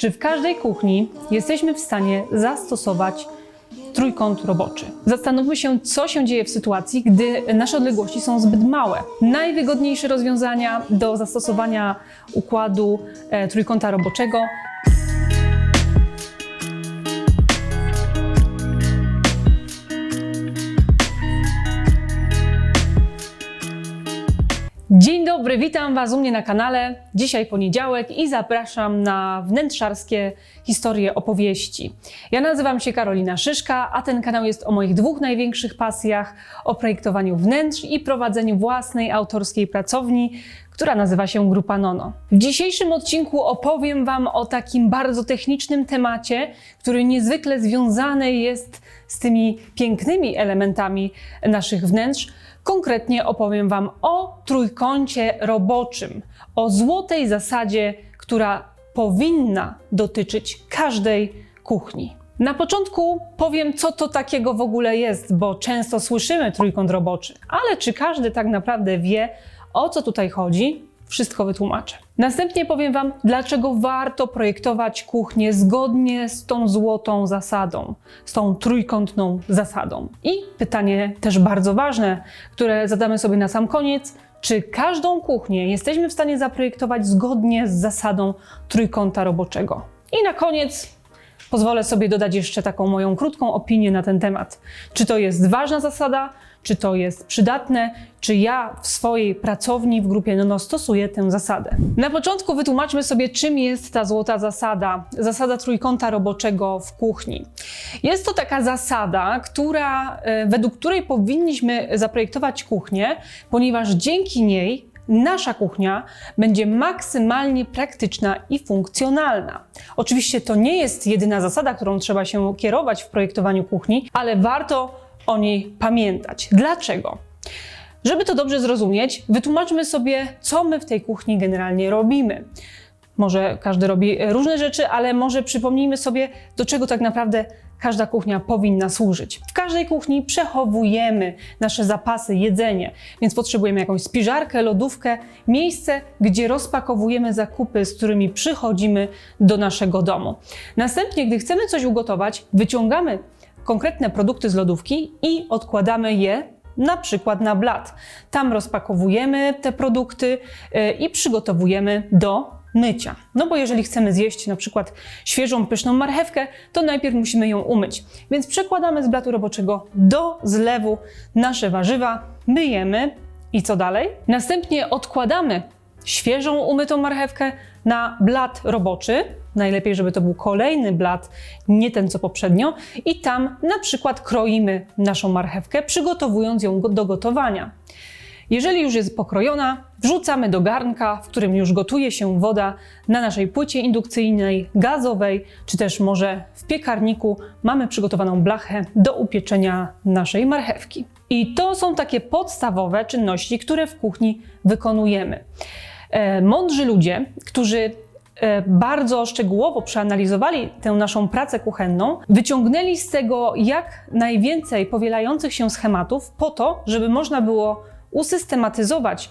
czy w każdej kuchni jesteśmy w stanie zastosować trójkąt roboczy. Zastanówmy się, co się dzieje w sytuacji, gdy nasze odległości są zbyt małe. Najwygodniejsze rozwiązania do zastosowania układu e, trójkąta roboczego Dzień dobry, witam Was u mnie na kanale. Dzisiaj poniedziałek i zapraszam na wnętrzarskie historie opowieści. Ja nazywam się Karolina Szyszka, a ten kanał jest o moich dwóch największych pasjach: o projektowaniu wnętrz i prowadzeniu własnej autorskiej pracowni, która nazywa się Grupa Nono. W dzisiejszym odcinku opowiem Wam o takim bardzo technicznym temacie, który niezwykle związany jest z tymi pięknymi elementami naszych wnętrz. Konkretnie opowiem Wam o trójkącie roboczym, o złotej zasadzie, która powinna dotyczyć każdej kuchni. Na początku powiem, co to takiego w ogóle jest, bo często słyszymy trójkąt roboczy, ale czy każdy tak naprawdę wie, o co tutaj chodzi? Wszystko wytłumaczę. Następnie powiem Wam, dlaczego warto projektować kuchnię zgodnie z tą złotą zasadą, z tą trójkątną zasadą. I pytanie też bardzo ważne, które zadamy sobie na sam koniec. Czy każdą kuchnię jesteśmy w stanie zaprojektować zgodnie z zasadą trójkąta roboczego? I na koniec pozwolę sobie dodać jeszcze taką moją krótką opinię na ten temat. Czy to jest ważna zasada, czy to jest przydatne, czy ja w swojej pracowni w grupie Nono stosuję tę zasadę. Na początku wytłumaczmy sobie, czym jest ta złota zasada, zasada trójkąta roboczego w kuchni. Jest to taka zasada, która, e, według której powinniśmy zaprojektować kuchnię, ponieważ dzięki niej nasza kuchnia będzie maksymalnie praktyczna i funkcjonalna. Oczywiście to nie jest jedyna zasada, którą trzeba się kierować w projektowaniu kuchni, ale warto o niej pamiętać. Dlaczego? Żeby to dobrze zrozumieć, wytłumaczmy sobie, co my w tej kuchni generalnie robimy. Może każdy robi różne rzeczy, ale może przypomnijmy sobie, do czego tak naprawdę każda kuchnia powinna służyć. W każdej kuchni przechowujemy nasze zapasy, jedzenie, więc potrzebujemy jakąś spiżarkę, lodówkę, miejsce, gdzie rozpakowujemy zakupy, z którymi przychodzimy do naszego domu. Następnie, gdy chcemy coś ugotować, wyciągamy konkretne produkty z lodówki i odkładamy je na przykład na blat. Tam rozpakowujemy te produkty y, i przygotowujemy do mycia. No bo jeżeli chcemy zjeść na przykład świeżą, pyszną marchewkę, to najpierw musimy ją umyć. Więc przekładamy z blatu roboczego do zlewu nasze warzywa, myjemy i co dalej? Następnie odkładamy świeżą, umytą marchewkę na blat roboczy. Najlepiej, żeby to był kolejny blat, nie ten co poprzednio, i tam na przykład kroimy naszą marchewkę, przygotowując ją do gotowania. Jeżeli już jest pokrojona, wrzucamy do garnka, w którym już gotuje się woda na naszej płycie indukcyjnej, gazowej, czy też może w piekarniku mamy przygotowaną blachę do upieczenia naszej marchewki. I to są takie podstawowe czynności, które w kuchni wykonujemy. E, mądrzy ludzie, którzy e, bardzo szczegółowo przeanalizowali tę naszą pracę kuchenną, wyciągnęli z tego jak najwięcej powielających się schematów po to, żeby można było usystematyzować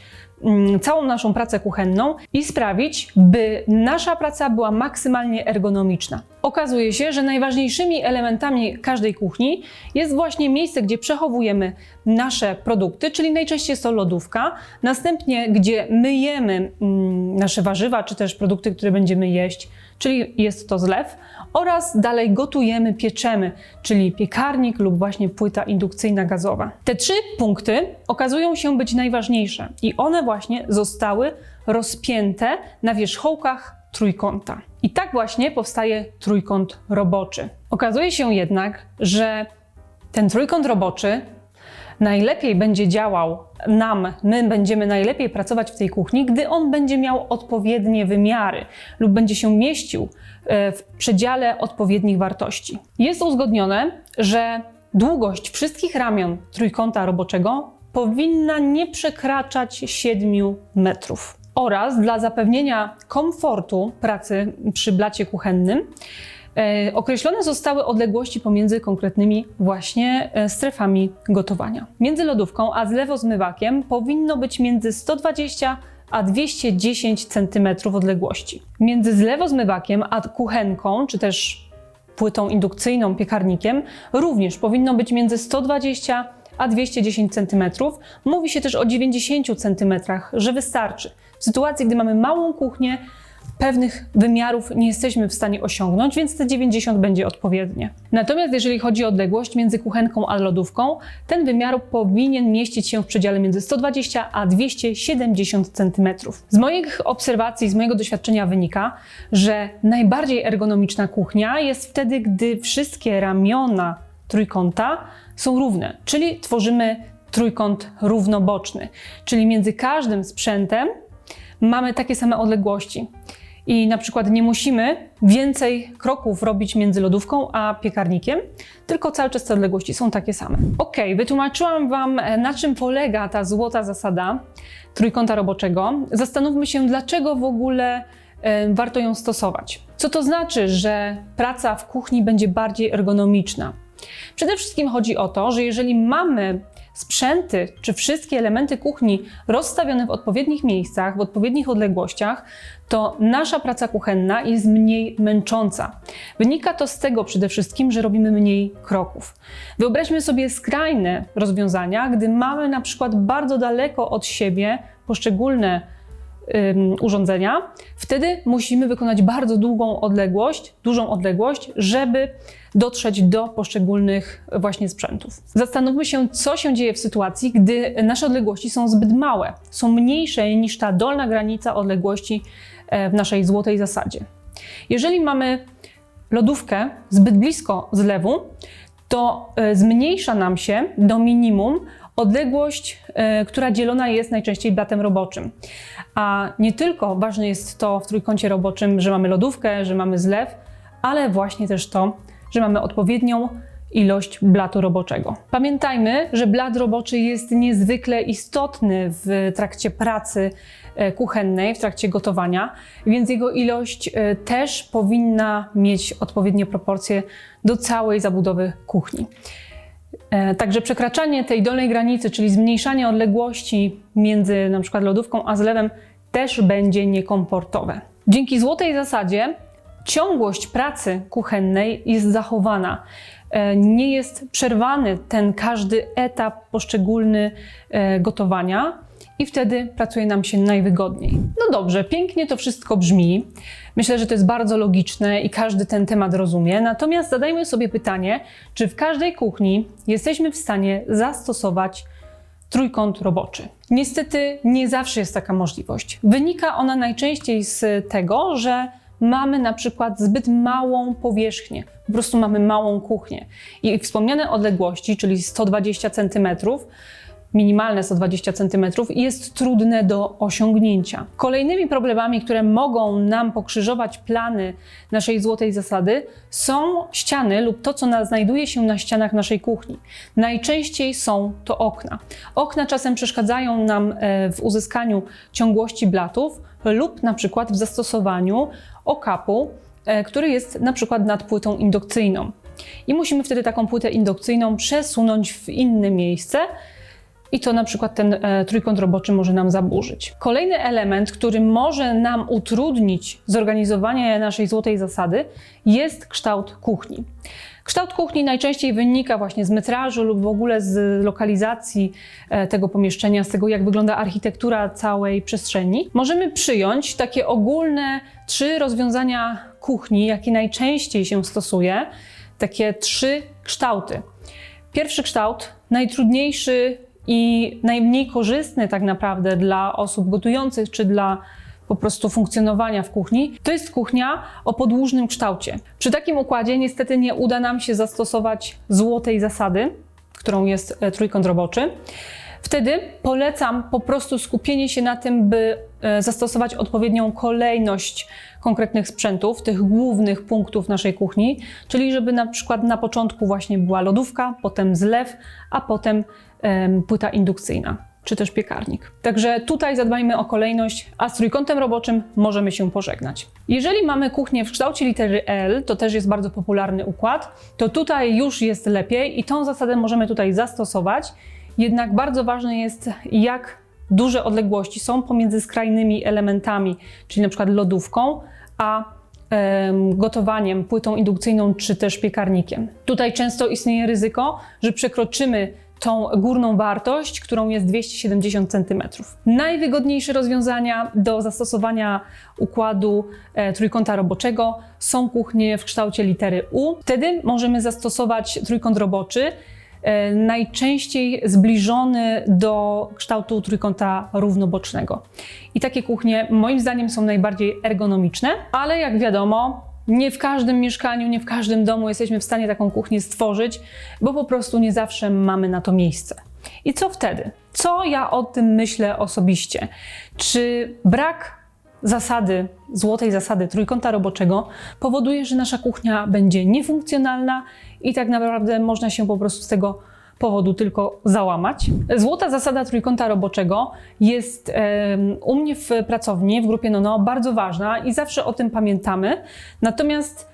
całą naszą pracę kuchenną i sprawić, by nasza praca była maksymalnie ergonomiczna. Okazuje się, że najważniejszymi elementami każdej kuchni jest właśnie miejsce, gdzie przechowujemy nasze produkty, czyli najczęściej jest to lodówka, następnie gdzie myjemy mm, nasze warzywa czy też produkty, które będziemy jeść, czyli jest to zlew oraz dalej gotujemy, pieczemy, czyli piekarnik lub właśnie płyta indukcyjna gazowa. Te trzy punkty okazują się być najważniejsze i one właśnie zostały rozpięte na wierzchołkach trójkąta. I tak właśnie powstaje trójkąt roboczy. Okazuje się jednak, że ten trójkąt roboczy najlepiej będzie działał nam, my będziemy najlepiej pracować w tej kuchni, gdy on będzie miał odpowiednie wymiary lub będzie się mieścił e, w przedziale odpowiednich wartości. Jest uzgodnione, że długość wszystkich ramion trójkąta roboczego powinna nie przekraczać 7 metrów. Oraz dla zapewnienia komfortu pracy przy blacie kuchennym, określone zostały odległości pomiędzy konkretnymi właśnie e, strefami gotowania. Między lodówką a zlewozmywakiem powinno być między 120 a 210 cm odległości. Między zlewozmywakiem a kuchenką, czy też płytą indukcyjną, piekarnikiem, również powinno być między 120 a 210 cm. Mówi się też o 90 cm, że wystarczy. W sytuacji, gdy mamy małą kuchnię, pewnych wymiarów nie jesteśmy w stanie osiągnąć, więc te 90 będzie odpowiednie. Natomiast jeżeli chodzi o odległość między kuchenką a lodówką, ten wymiar powinien mieścić się w przedziale między 120 a 270 cm. Z moich obserwacji, z mojego doświadczenia wynika, że najbardziej ergonomiczna kuchnia jest wtedy, gdy wszystkie ramiona trójkąta są równe, czyli tworzymy trójkąt równoboczny, czyli między każdym sprzętem mamy takie same odległości. I na przykład nie musimy więcej kroków robić między lodówką a piekarnikiem, tylko cały czas te odległości są takie same. Ok, wytłumaczyłam Wam, e, na czym polega ta złota zasada trójkąta roboczego. Zastanówmy się, dlaczego w ogóle e, warto ją stosować. Co to znaczy, że praca w kuchni będzie bardziej ergonomiczna? Przede wszystkim chodzi o to, że jeżeli mamy sprzęty czy wszystkie elementy kuchni rozstawione w odpowiednich miejscach, w odpowiednich odległościach, to nasza praca kuchenna jest mniej męcząca. Wynika to z tego przede wszystkim, że robimy mniej kroków. Wyobraźmy sobie skrajne rozwiązania, gdy mamy na przykład bardzo daleko od siebie poszczególne urządzenia, wtedy musimy wykonać bardzo długą odległość, dużą odległość, żeby dotrzeć do poszczególnych właśnie sprzętów. Zastanówmy się, co się dzieje w sytuacji, gdy nasze odległości są zbyt małe, są mniejsze niż ta dolna granica odległości e, w naszej złotej zasadzie. Jeżeli mamy lodówkę zbyt blisko zlewu, to e, zmniejsza nam się do minimum odległość, e, która dzielona jest najczęściej blatem roboczym. A nie tylko ważne jest to w trójkącie roboczym, że mamy lodówkę, że mamy zlew, ale właśnie też to, że mamy odpowiednią ilość blatu roboczego. Pamiętajmy, że blat roboczy jest niezwykle istotny w trakcie pracy e, kuchennej, w trakcie gotowania, więc jego ilość e, też powinna mieć odpowiednie proporcje do całej zabudowy kuchni. E, także przekraczanie tej dolnej granicy, czyli zmniejszanie odległości między na przykład lodówką a zlewem też będzie niekomfortowe. Dzięki złotej zasadzie ciągłość pracy kuchennej jest zachowana. E, nie jest przerwany ten każdy etap poszczególny e, gotowania i wtedy pracuje nam się najwygodniej. No dobrze, pięknie to wszystko brzmi. Myślę, że to jest bardzo logiczne i każdy ten temat rozumie. Natomiast zadajmy sobie pytanie, czy w każdej kuchni jesteśmy w stanie zastosować trójkąt roboczy. Niestety nie zawsze jest taka możliwość. Wynika ona najczęściej z tego, że mamy na przykład zbyt małą powierzchnię, po prostu mamy małą kuchnię. I wspomniane odległości, czyli 120 cm, minimalne 120 cm, jest trudne do osiągnięcia. Kolejnymi problemami, które mogą nam pokrzyżować plany naszej złotej zasady, są ściany lub to, co na, znajduje się na ścianach naszej kuchni. Najczęściej są to okna. Okna czasem przeszkadzają nam e, w uzyskaniu ciągłości blatów lub na przykład w zastosowaniu okapu, e, który jest na przykład nad płytą indukcyjną. I musimy wtedy taką płytę indukcyjną przesunąć w inne miejsce, i to na przykład ten e, trójkąt roboczy może nam zaburzyć. Kolejny element, który może nam utrudnić zorganizowanie naszej złotej zasady, jest kształt kuchni. Kształt kuchni najczęściej wynika właśnie z metrażu lub w ogóle z lokalizacji e, tego pomieszczenia, z tego jak wygląda architektura całej przestrzeni. Możemy przyjąć takie ogólne trzy rozwiązania kuchni, jakie najczęściej się stosuje, takie trzy kształty. Pierwszy kształt, najtrudniejszy i najmniej korzystny tak naprawdę dla osób gotujących czy dla po prostu funkcjonowania w kuchni, to jest kuchnia o podłużnym kształcie. Przy takim układzie niestety nie uda nam się zastosować złotej zasady, którą jest e, trójkąt roboczy. Wtedy polecam po prostu skupienie się na tym, by e, zastosować odpowiednią kolejność konkretnych sprzętów, tych głównych punktów naszej kuchni, czyli żeby na przykład na początku właśnie była lodówka, potem zlew, a potem płyta indukcyjna czy też piekarnik. Także tutaj zadbajmy o kolejność, a z trójkątem roboczym możemy się pożegnać. Jeżeli mamy kuchnię w kształcie litery L, to też jest bardzo popularny układ, to tutaj już jest lepiej i tą zasadę możemy tutaj zastosować. Jednak bardzo ważne jest, jak duże odległości są pomiędzy skrajnymi elementami, czyli na przykład lodówką, a em, gotowaniem, płytą indukcyjną czy też piekarnikiem. Tutaj często istnieje ryzyko, że przekroczymy tą górną wartość, którą jest 270 cm. Najwygodniejsze rozwiązania do zastosowania układu e, trójkąta roboczego są kuchnie w kształcie litery U. Wtedy możemy zastosować trójkąt roboczy, najczęściej zbliżony do kształtu trójkąta równobocznego. I takie kuchnie moim zdaniem są najbardziej ergonomiczne, ale jak wiadomo, nie w każdym mieszkaniu, nie w każdym domu jesteśmy w stanie taką kuchnię stworzyć, bo po prostu nie zawsze mamy na to miejsce. I co wtedy? Co ja o tym myślę osobiście? Czy brak zasady, złotej zasady trójkąta roboczego powoduje, że nasza kuchnia będzie niefunkcjonalna i tak naprawdę można się po prostu z tego powodu tylko załamać. Złota zasada trójkąta roboczego jest u mnie w pracowni, w grupie Nono, bardzo ważna i zawsze o tym pamiętamy. Natomiast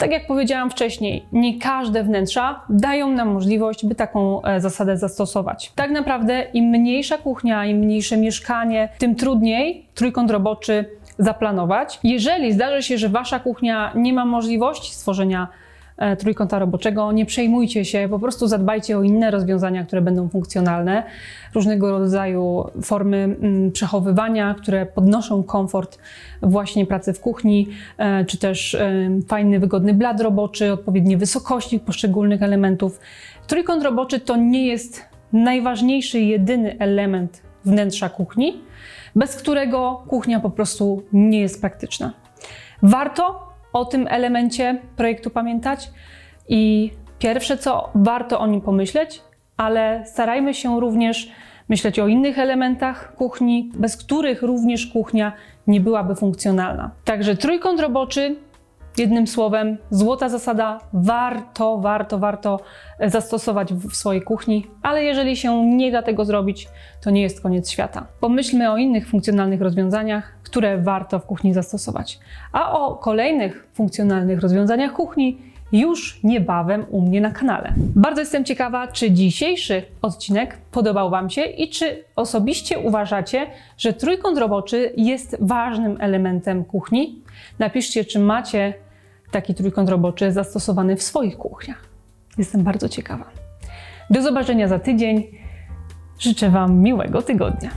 tak jak powiedziałam wcześniej, nie każde wnętrza dają nam możliwość, by taką e, zasadę zastosować. Tak naprawdę im mniejsza kuchnia, im mniejsze mieszkanie, tym trudniej trójkąt roboczy zaplanować. Jeżeli zdarzy się, że wasza kuchnia nie ma możliwości stworzenia trójkąta roboczego, nie przejmujcie się, po prostu zadbajcie o inne rozwiązania, które będą funkcjonalne, różnego rodzaju formy mm, przechowywania, które podnoszą komfort właśnie pracy w kuchni, e, czy też e, fajny, wygodny blat roboczy, odpowiednie wysokości poszczególnych elementów. Trójkąt roboczy to nie jest najważniejszy, jedyny element wnętrza kuchni, bez którego kuchnia po prostu nie jest praktyczna. Warto o tym elemencie projektu pamiętać i pierwsze co warto o nim pomyśleć, ale starajmy się również myśleć o innych elementach kuchni, bez których również kuchnia nie byłaby funkcjonalna. Także trójkąt roboczy Jednym słowem, złota zasada warto, warto, warto zastosować w swojej kuchni, ale jeżeli się nie da tego zrobić, to nie jest koniec świata. Pomyślmy o innych funkcjonalnych rozwiązaniach, które warto w kuchni zastosować. A o kolejnych funkcjonalnych rozwiązaniach kuchni już niebawem u mnie na kanale. Bardzo jestem ciekawa, czy dzisiejszy odcinek podobał Wam się i czy osobiście uważacie, że trójkąt roboczy jest ważnym elementem kuchni. Napiszcie, czy macie taki trójkąt roboczy zastosowany w swoich kuchniach. Jestem bardzo ciekawa. Do zobaczenia za tydzień. Życzę Wam miłego tygodnia.